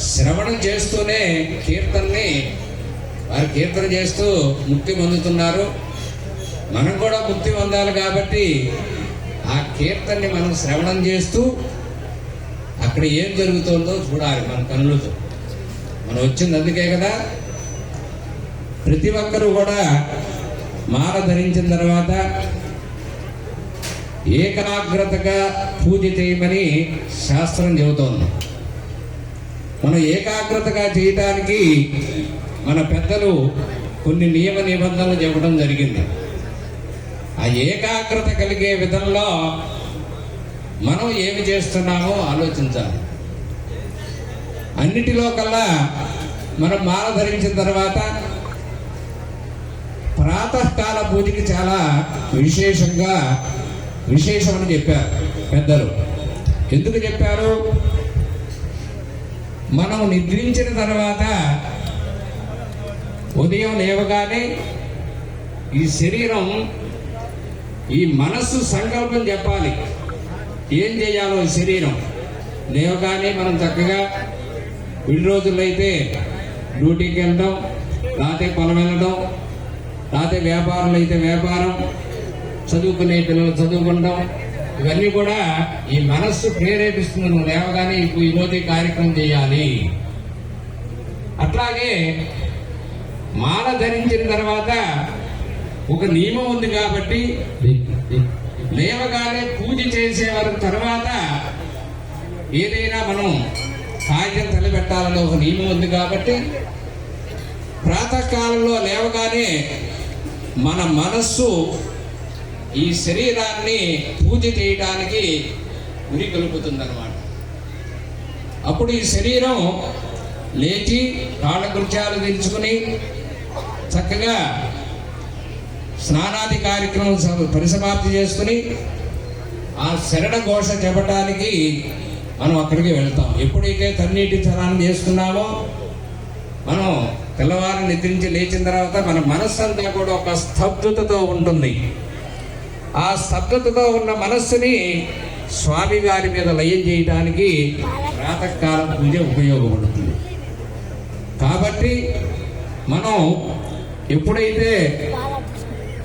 శ్రవణం చేస్తూనే కీర్తనని వారు కీర్తన చేస్తూ ముక్తి పొందుతున్నారు. మనం కూడా ముక్తి పొందాలి కాబట్టి ఆ కీర్తనని మనం శ్రవణం చేస్తూ అక్కడ ఏం జరుగుతుందో చూడాలి మన కనులతో. మనం వచ్చింది అందుకే కదా. ప్రతి ఒక్కరూ కూడా మాల ధరించిన తర్వాత ఏకాగ్రతగా పూజ చేయమని శాస్త్రం చెబుతోంది. మనం ఏకాగ్రతగా చేయటానికి మన పెద్దలు కొన్ని నియమ నిబంధనలు చెప్పడం జరిగింది. ఆ ఏకాగ్రత కలిగే విధంలో మనం ఏమి చేస్తున్నామో ఆలోచించాలి. అన్నిటిలో కల్లా మనం మాల ధరించిన తర్వాత ప్రాతకాల పూజకి చాలా విశేషంగా విశేషమని చెప్పారు పెద్దలు. ఎందుకు చెప్పారు? మనం నిద్రించిన తర్వాత ఉదయం లేవగానే ఈ శరీరం ఈ మనస్సు సంకల్పం చెప్పాలి. ఏం చేయాలో ఈ శరీరం? లేవగానే మనం చక్కగా విడి రోజుల్లో అయితే డ్యూటీకి వెళ్ళడం రాతే పొలం వెళ్ళడం రాతే వ్యాపారులు అయితే వ్యాపారం చదువుకునే పిల్లలు చదువుకుంటాం ఇవన్నీ కూడా ఈ మనస్సు ప్రేరేపిస్తుంది నువ్వు లేవగానే ఇప్పుడు ఈరోజు కార్యక్రమం చేయాలి. అట్లాగే మాల ధరించిన తర్వాత ఒక నియమం ఉంది కాబట్టి లేవగానే పూజ చేసే వరకు తర్వాత ఏదైనా మనం కాగితం తలబెట్టాలనే ఒక నియమం ఉంది కాబట్టి ప్రాతకాలంలో లేవగానే మన మనస్సు ఈ శరీరాన్ని పూజ చేయడానికి ఉరి కలుపుతుందన్నమాట. అప్పుడు ఈ శరీరం లేచి కాళ్ళకృత్యాలు తీర్చుకుని చక్కగా స్నానాది కార్యక్రమం స- పరిసమాప్తి చేసుకుని ఆ శరణ ఘోష చెప్పటానికి మనం అక్కడికి వెళ్తాం. ఎప్పుడైతే తన్నీటి స్నానం చేస్తున్నామో మనం తెల్లవారు నిద్రించి లేచిన తర్వాత మన మనస్సు అంతా కూడా ఒక స్తబ్దతతో ఉంటుంది. ఆ స్తబ్దతతో ఉన్న మనస్సుని స్వామి వారి మీద లయం చేయడానికి ప్రాతకాల పూజ ఉపయోగపడుతుంది. కాబట్టి మనం ఎప్పుడైతే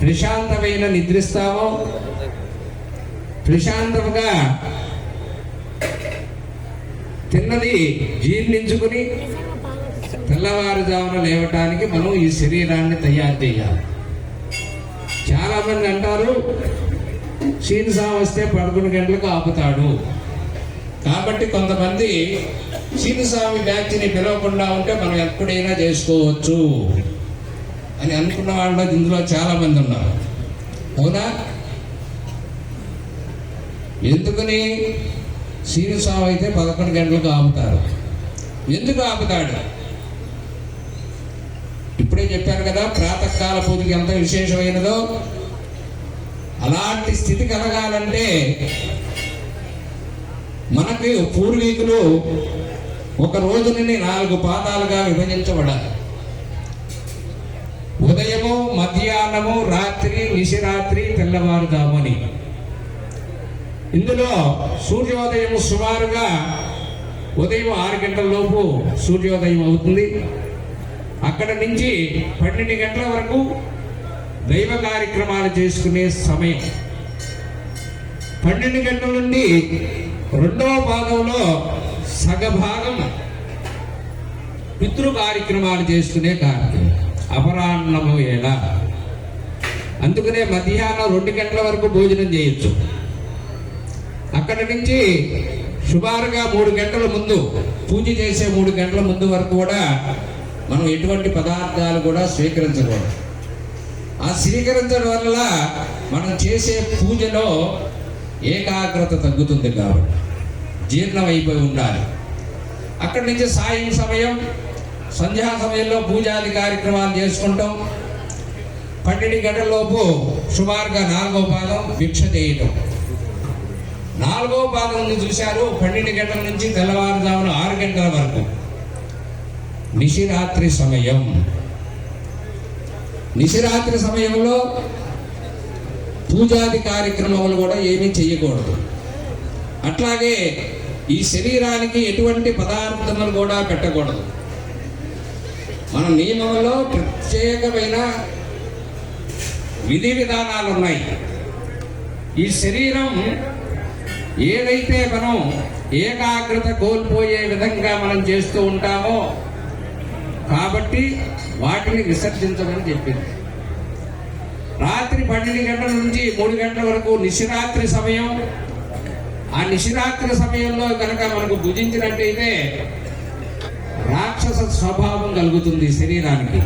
ప్రశాంతమైన నిద్రిస్తామో ప్రశాంతముగా తిన్నది జీర్ణించుకుని తెల్లవారుజామున లేవటానికి మనం ఈ శరీరాన్ని తయారు చేయాలి. చాలా మంది అంటారు సీన్సా వస్తే పదకొండు గంటలకు ఆపుతాడు. కాబట్టి కొంతమంది సీనిస్వామి బ్యాచ్ని పిలవకుండా ఉంటే మనం ఎప్పుడైనా చేసుకోవచ్చు అని అనుకున్న వాళ్ళు ఇందులో చాలామంది ఉన్నారు. అవునా? ఎందుకని? శ్రీనిస్వామి అయితే పదకొండు గంటలకు ఆపుతారు. ఎందుకు ఆపుతాడు? ఇప్పుడే చెప్పాను కదా ప్రాతకాల పూజకి ఎంత విశేషమైనదో. అలాంటి స్థితి కలగాలంటే మనకి పూర్వీకులు ఒక రోజుని నాలుగు పాదాలుగా విభజించబడాలి. ఉదయము మధ్యాహ్నము రాత్రి నిశిరాత్రి తెల్లవారుదామని ఇందులో సూర్యోదయం సుమారుగా ఉదయం ఆరు గంటల లోపు సూర్యోదయం అవుతుంది. అక్కడ నుంచి పన్నెండు గంటల వరకు దైవ కార్యక్రమాలు చేసుకునే సమయం. పన్నెండు గంటల నుండి రెండవ భాగంలో సగభాగం పితృ కార్యక్రమాలు చేసుకునే కార్యక్రమం. అపరాహ్నము వేళ అందుకనే మధ్యాహ్నం రెండు గంటల వరకు భోజనం చేయొచ్చు. అక్కడి నుంచి సుమారుగా మూడు గంటల ముందు పూజ చేసే మూడు గంటల ముందు వరకు కూడా మనం ఎటువంటి పదార్థాలు కూడా స్వీకరించకూడదు. ఆ స్వీకరించడం వల్ల మనం చేసే పూజలో ఏకాగ్రత తగ్గుతుంది కాబట్టి జీర్ణం అయిపోయి ఉండాలి. అక్కడి నుంచి సాయం సమయం సంధ్యా సమయంలో పూజాది కార్యక్రమాలు చేసుకుంటాం. పన్నెండు గంటలలోపు సుమారుగా నాలుగో పాదం భిక్ష చేయటం నాలుగో పాదం నుంచి చూశారు పన్నెండు గంటల నుంచి తెల్లవారుజామున ఆరు గంటల వరకు. నిశిరాత్రి సమయం. నిశిరాత్రి సమయంలో పూజాది కార్యక్రమాలు కూడా ఏమీ చేయకూడదు అట్లాగే ఈ శరీరానికి ఎటువంటి పదార్థములు కూడా పెట్టకూడదు. మన నియమంలో ప్రత్యేకమైన విధి విధానాలు ఉన్నాయి. ఈ శరీరం ఏదైతే మనం ఏకాగ్రత కోల్పోయే విధంగా మనం చేస్తూ ఉంటామో కాబట్టి వాటిని విసర్జించమని చెప్పింది. రాత్రి పన్నెండు గంటల నుంచి మూడు గంటల వరకు నిశిరాత్రి సమయం. ఆ నిశిరాత్రి సమయంలో కనుక మనకు భుజించినట్టయితే రాక్షస స్వభావం కలుగుతుంది శరీరానికి.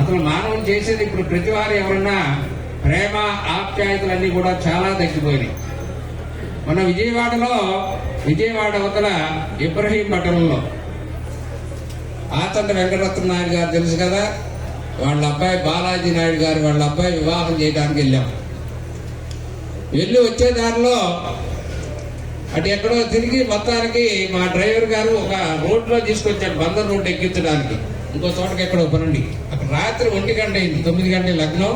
అసలు మానవుడు చేసేది ఇప్పుడు ప్రతి వారు ఎవరన్నా ప్రేమ ఆప్యాయతలన్నీ కూడా చాలా తగ్గిపోయినాయి. మన విజయవాడలో విజయవాడ అవతల ఇబ్రహీం పట్టణంలో ఆతండ వెంకటరత్న నాయుడు గారు తెలుసు కదా? వాళ్ళ అబ్బాయి బాలాజీ నాయుడు గారు వాళ్ళ అబ్బాయి వివాహం చేయడానికి వెళ్ళాం. వెళ్ళి వచ్చే దారిలో అటు ఎక్కడో తిరిగి మొత్తానికి మా డ్రైవర్ గారు ఒక రోడ్లో తీసుకొచ్చాడు బందర్ రోడ్డు ఎక్కించడానికి. ఇంకో చోటకి ఎక్కడో పనండి. అక్కడ రాత్రి ఒంటి గంట అయింది తొమ్మిది గంటల లగ్నం.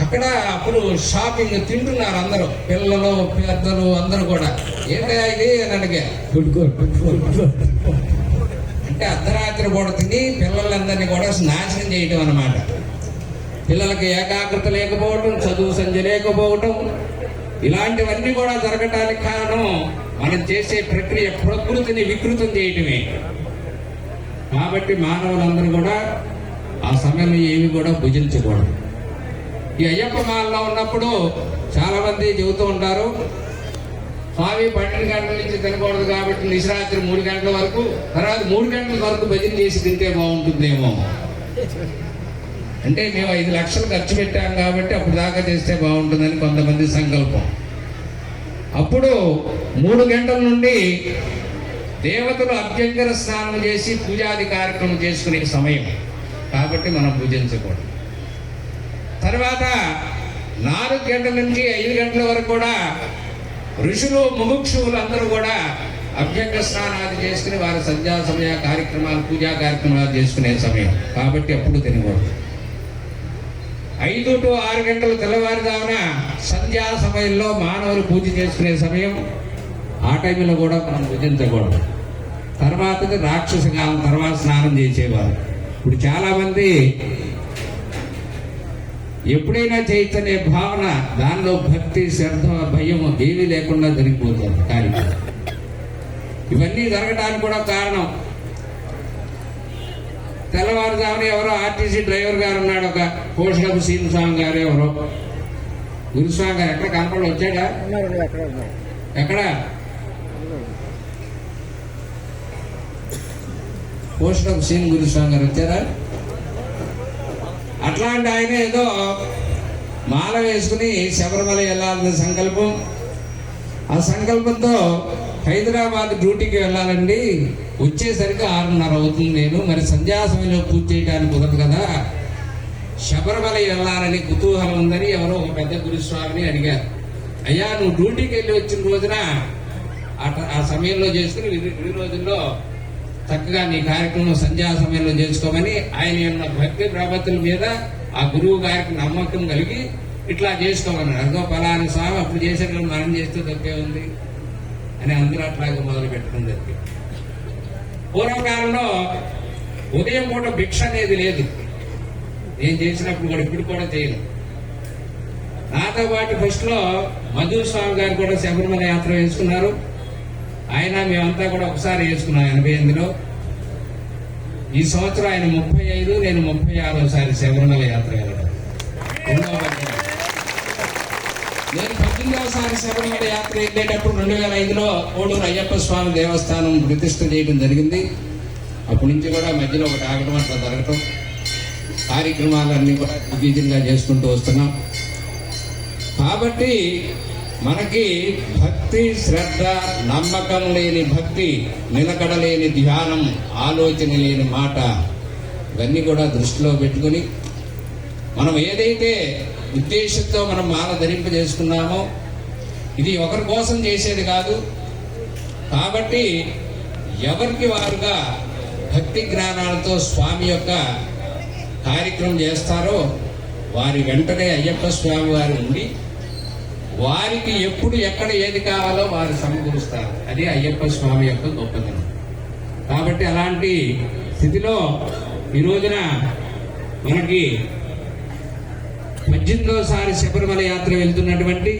అక్కడ అప్పుడు షాపింగ్ తింటున్నారు అందరూ పిల్లలు పెద్దలు అందరూ కూడా. ఏంటయ్యా ఇది అని అడిగా. అంటే అర్ధరాత్రి పూట తిని పిల్లలందరినీ కూడా నాశనం చేయటం అన్నమాట. పిల్లలకి ఏకాగ్రత లేకపోవటం చదువు సంధ్య లేకపోవటం ఇలాంటివన్నీ కూడా జరగటానికి కారణం మనం చేసే ప్రక్రియ ప్రకృతిని వికృతం చేయటమే. కాబట్టి మానవులందరూ కూడా ఆ సమయంలో ఏమి కూడా భుజించకూడదు. ఈ అయ్యప్ప మాలలో ఉన్నప్పుడు చాలామంది చెబుతూ ఉంటారు స్వామి పన్నెండు గంటల నుంచి తినకూడదు కాబట్టి నిశరాత్రి మూడు గంటల వరకు తర్వాత మూడు గంటల వరకు భజన చేసి తింటే బాగుంటుందేమో. అంటే మేము ఐదు లక్షలు ఖర్చు పెట్టాం కాబట్టి అప్పుడు దాకా చేస్తే బాగుంటుందని కొంతమంది సంకల్పం. అప్పుడు మూడు గంటల నుండి దేవతలు అభ్యంకర స్నానం చేసి పూజాది కార్యక్రమం చేసుకునే సమయం. కాబట్టి మనం పూజించకూడదు. తర్వాత నాలుగు గంటల నుంచి ఐదు గంటల వరకు కూడా ఋషులు ముముక్షువులు అందరూ కూడా అభ్యంగ స్నానాలు చేసుకుని వారి సంధ్యా సమయ కార్యక్రమాలు పూజా కార్యక్రమాలు చేసుకునే సమయం. కాబట్టి అప్పుడు తినకూడదు. ఐదు టు ఆరు గంటలు తెల్లవారుదామున సంధ్యా సమయంలో మానవులు పూజ చేసుకునే సమయం. ఆ టైంలో కూడా మనం భుజించకూడదు. తర్వాతది రాక్షస కాలం తర్వాత స్నానం చేసేవారు. ఇప్పుడు చాలామంది ఎప్పుడైనా చైతన్య భావన దానిలో భక్తి శ్రద్ధ భయం ఏమీ లేకుండా జరిగిపోతుంది కార్యక్రమం. ఇవన్నీ జరగడానికి కూడా కారణం. తెల్లవారుజామున ఎవరో ఆర్టీసీ డ్రైవర్ గారు ఉన్నాడు ఒక కోషపు సీన్ స్వామి గారు ఎవరో. గురుస్వామి గారు ఎక్కడ కనపడి వచ్చాడా? ఎక్కడ? పోస్టప్ సీన్ గురుస్వామి గారు వచ్చారా? అట్లాంటి ఆయన ఏదో మాల వేసుకుని శబరిమల వెళ్ళాలన్న సంకల్పం. ఆ సంకల్పంతో హైదరాబాద్ డ్యూటీకి వెళ్ళాలండి. వచ్చేసరికి ఆరున్నర అవుతుంది నేను. మరి సంధ్యా సమయంలో పూజ చేయడానికి కుదరదు కదా. శబరిమల వెళ్ళాలని కుతూహలం ఉందని ఎవరో ఒక పెద్ద గురుస్వామిని అడిగారు. అయ్యా నువ్వు డ్యూటీకి వెళ్ళి వచ్చిన రోజున ఆ- ఆ సమయంలో చేసుకుని ఈ ఈ రోజుల్లో చక్కగా నీ కార్యక్రమం సంధ్యా సమయంలో చేసుకోమని ఆయన ఉన్న భక్తి ప్రపత్తుల మీద ఆ గురువు గారికి నమ్మకం కలిగి ఇట్లా చేసుకోమన్నాడు అదో ఫలాని స్వామి అప్పుడు చేసేటప్పుడు మనం చేస్తే తప్పే ఉంది అని అందరూ అట్లాగే మొదలు పెట్టడం జరిగింది. పూర్వకాలంలో ఉదయం పూట భిక్ష అనేది లేదు. నేను చేసినప్పుడు కూడా ఇప్పుడు కూడా చేయను. నాతో పాటు ఫస్ట్లో మధుస్వామి గారు కూడా శబరిమల యాత్ర వేసుకున్నారు. ఆయన మేమంతా కూడా ఒకసారి వేసుకున్నాం ఎనభై ఎనిమిదిలో. ఈ సంవత్సరం ఆయన ముప్పై ఐదు నేను ముప్పై ఆరోసారి శబరిమల యాత్ర వెళ్ళడం. నేను పద్దెనిమిదవసారి శబరిమల యాత్ర వెళ్ళేటప్పుడు రెండు వేల ఐదులో కోడూరు అయ్యప్ప స్వామి దేవస్థానం ప్రతిష్ట చేయడం జరిగింది. అప్పటి నుంచి కూడా మధ్యలో ఒకటి ఆగడం అట్లా జరగటం. కార్యక్రమాలన్నీ కూడా దిగ్విజయంగా చేసుకుంటూ వస్తున్నాం. కాబట్టి మనకి భక్తి శ్రద్ధ నమ్మకం లేని భక్తి నిలకడలేని ధ్యానం ఆలోచన లేని మాట ఇవన్నీ కూడా దృష్టిలో పెట్టుకుని మనం ఏదైతే ఉద్దేశంతో మనం మాల ధరింపజేసుకున్నామో ఇది ఒకరి కోసం చేసేది కాదు. కాబట్టి ఎవరికి వారుగా భక్తి జ్ఞానాలతో స్వామి యొక్క కార్యక్రమం చేస్తారో వారి వెంటనే అయ్యప్ప స్వామి వారు ఉండి వారికి ఎప్పుడు ఎక్కడ ఏది కావాలో వారు సమకూరుస్తారు. అది అయ్యప్ప స్వామి యొక్క గొప్పతనం. కాబట్టి అలాంటి స్థితిలో ఈ రోజున మనకి పద్దెనిమిదోసారి శబరిమల యాత్ర వెళ్తున్నటువంటి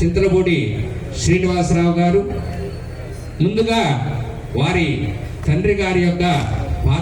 చింతలపూడి శ్రీనివాసరావు గారు ముందుగా వారి తండ్రి గారి యొక్క